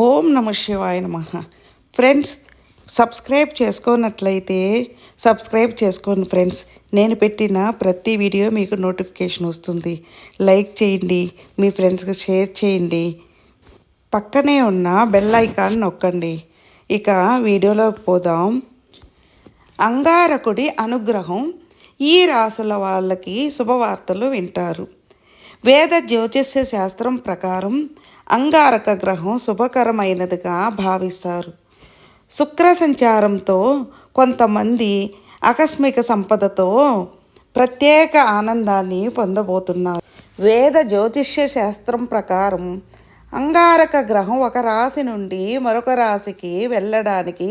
ఓం నమ శివాయ నమ. ఫ్రెండ్స్ సబ్స్క్రైబ్ చేసుకున్నట్లయితే సబ్స్క్రైబ్ చేసుకోండి ఫ్రెండ్స్ నేను పెట్టిన ప్రతి వీడియో మీకు నోటిఫికేషన్ వస్తుంది. లైక్ చేయండి మీ ఫ్రెండ్స్కి షేర్ చేయండి. పక్కనే ఉన్న బెల్ ఐకాన్ నొక్కండి. ఇక వీడియోలోకి పోదాం. అంగారకుడి అనుగ్రహం ఈ రాసుల వాళ్ళకి శుభవార్తలు వింటారు. వేద జ్యోతిష్య శాస్త్రం ప్రకారం అంగారక గ్రహం శుభకరమైనదిగా భావిస్తారు. శుక్ర సంచారంతో కొంతమంది ఆకస్మిక సంపదతో ప్రత్యేక ఆనందాన్ని పొందబోతున్నారు. వేద జ్యోతిష్య శాస్త్రం ప్రకారం అంగారక గ్రహం ఒక రాశి నుండి మరొక రాశికి వెళ్ళడానికి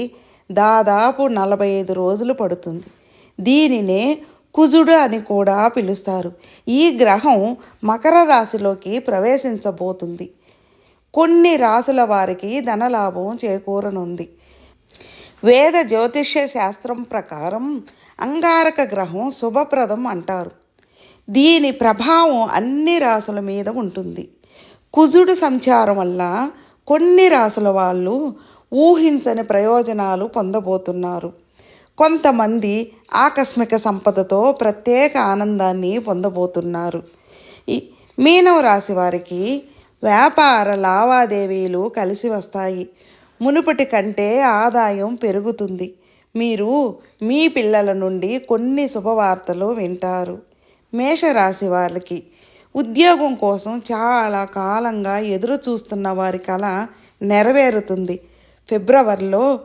దాదాపు నలభై ఐదు రోజులు పడుతుంది. దీనినే కుజుడు అని కూడా పిలుస్తారు. ఈ గ్రహం మకర రాశిలోకి ప్రవేశించబోతుంది. కొన్ని రాసుల వారికి ధనలాభం చేకూరనుంది. వేద జ్యోతిష్య శాస్త్రం ప్రకారం అంగారక గ్రహం శుభప్రదం అంటారు. దీని ప్రభావం అన్ని రాసుల మీద ఉంటుంది. కుజుడు సంచారం వల్ల కొన్ని రాసుల వాళ్ళు ఊహించని ప్రయోజనాలు పొందబోతున్నారు. కొంతమంది ఆకస్మిక సంపదతో ప్రత్యేక ఆనందాన్ని పొందబోతున్నారు. ఈ మీనవ రాశి వారికి వ్యాపార లావాదేవీలు కలిసి వస్తాయి. మునుపటి కంటే ఆదాయం పెరుగుతుంది. మీరు మీ పిల్లల నుండి కొన్ని శుభవార్తలు వింటారు. మేషరాశి వారికి ఉద్యోగం కోసం చాలా కాలంగా ఎదురు చూస్తున్న వారి కళ నెరవేరుతుంది. ఫిబ్రవరిలో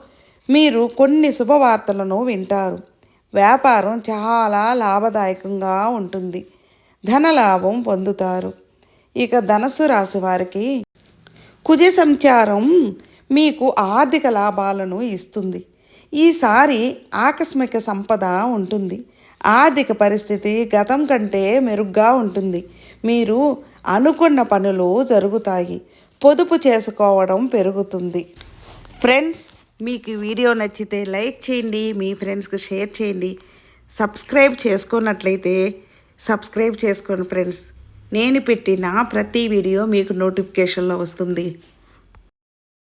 మీరు కొన్ని శుభవార్తలను వింటారు. వ్యాపారం చాలా లాభదాయకంగా ఉంటుంది. ధనలాభం పొందుతారు. ఇక ధనస్సు రాశి వారికి కుజ సంచారం మీకు ఆర్థిక లాభాలను ఇస్తుంది. ఈసారి ఆకస్మిక సంపద ఉంటుంది. ఆర్థిక పరిస్థితి గతం కంటే మెరుగ్గా ఉంటుంది. మీరు అనుకున్న పనులు జరుగుతాయి. పొదుపు చేసుకోవడం పెరుగుతుంది. ఫ్రెండ్స్ మీకు వీడియో నచ్చితే లైక్ చేయండి మీ ఫ్రెండ్స్కి షేర్ చేయండి. సబ్స్క్రైబ్ చేసుకున్నట్లయితే సబ్స్క్రైబ్ చేసుకోండి ఫ్రెండ్స్. నేను పెట్టిన ప్రతి వీడియో మీకు నోటిఫికేషన్లో వస్తుంది.